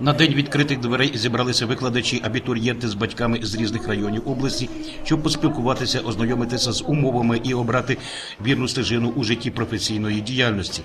На день відкритих дверей зібралися викладачі, абітурієнти з батьками з різних районів області, щоб поспілкуватися, ознайомитися з умовами і обрати вірну стежину у житті професійної діяльності.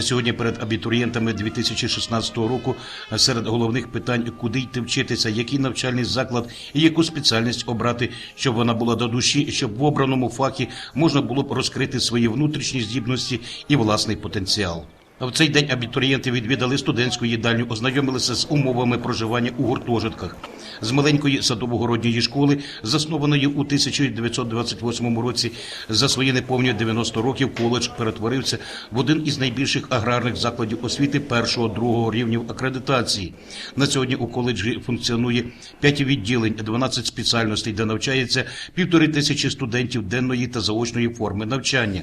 Сьогодні перед абітурієнтами 2016 року серед головних питань, куди йти вчитися, який навчальний заклад і яку спеціальність обрати, щоб вона була до душі, щоб в обраному фахі можна було б розкрити свої внутрішні здібності і власний потенціал. В цей день абітурієнти відвідали студентську їдальню, ознайомилися з умовами проживання у гуртожитках. З маленької садово-городньої школи, заснованої у 1928 році, за свої неповні 90 років коледж перетворився в один із найбільших аграрних закладів освіти першого-другого рівнів акредитації. На сьогодні у коледжі функціонує 5 відділень, 12 спеціальностей, де навчається півтори тисячі студентів денної та заочної форми навчання.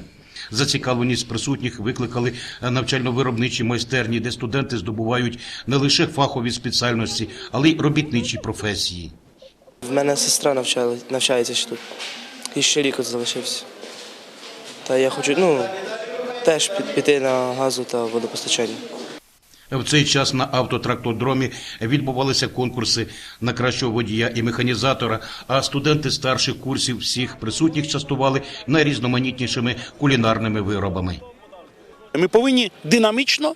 Зацікавленість присутніх викликали навчально-виробничі майстерні, де студенти здобувають не лише фахові спеціальності, але й робітничі професії. В мене сестра навчала, навчається ще тут. І ще рік залишився. Та я хочу ну, теж піти на газу та водопостачання. В цей час на автотрактодромі відбувалися конкурси на кращого водія і механізатора, а студенти старших курсів всіх присутніх частували найрізноманітнішими кулінарними виробами. Ми повинні динамічно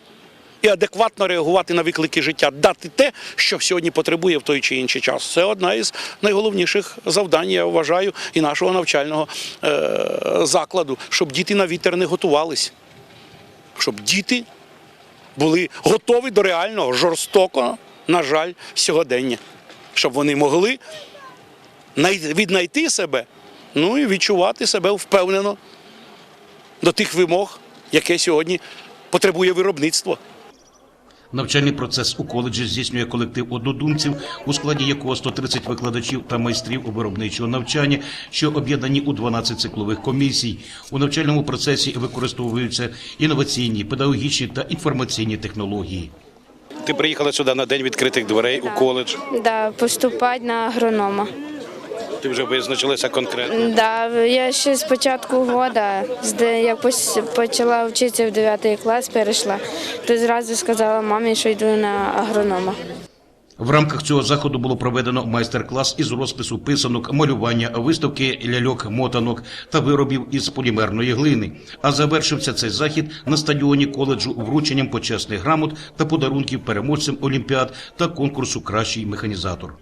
і адекватно реагувати на виклики життя, дати те, що сьогодні потребує в той чи інший час. Це одна із найголовніших завдань, я вважаю, і нашого навчального е- закладу, щоб діти на вітер не готувались, щоб діти були готові до реального, жорстокого, на жаль, сьогодення, щоб вони могли віднайти себе, ну і відчувати себе впевнено до тих вимог, яке сьогодні потребує виробництво. Навчальний процес у коледжі здійснює колектив однодумців, у складі якого 130 викладачів та майстрів виробничого навчання, що об'єднані у 12 циклових комісій. У навчальному процесі використовуються інноваційні, педагогічні та інформаційні технології. Ти приїхала сюди на день відкритих дверей у коледж. Да, поступати на агронома. Ти вже визначилася конкретно. Да, я ще з початку года, я почала вчитися в 9 клас, перейшла, то зразу сказала мамі, що йду на агронома. В рамках цього заходу було проведено майстер-клас із розпису писанок, малювання, виставки ляльок, мотанок та виробів із полімерної глини. А завершився цей захід на стадіоні коледжу врученням почесних грамот та подарунків переможцям олімпіад та конкурсу Кращий механізатор.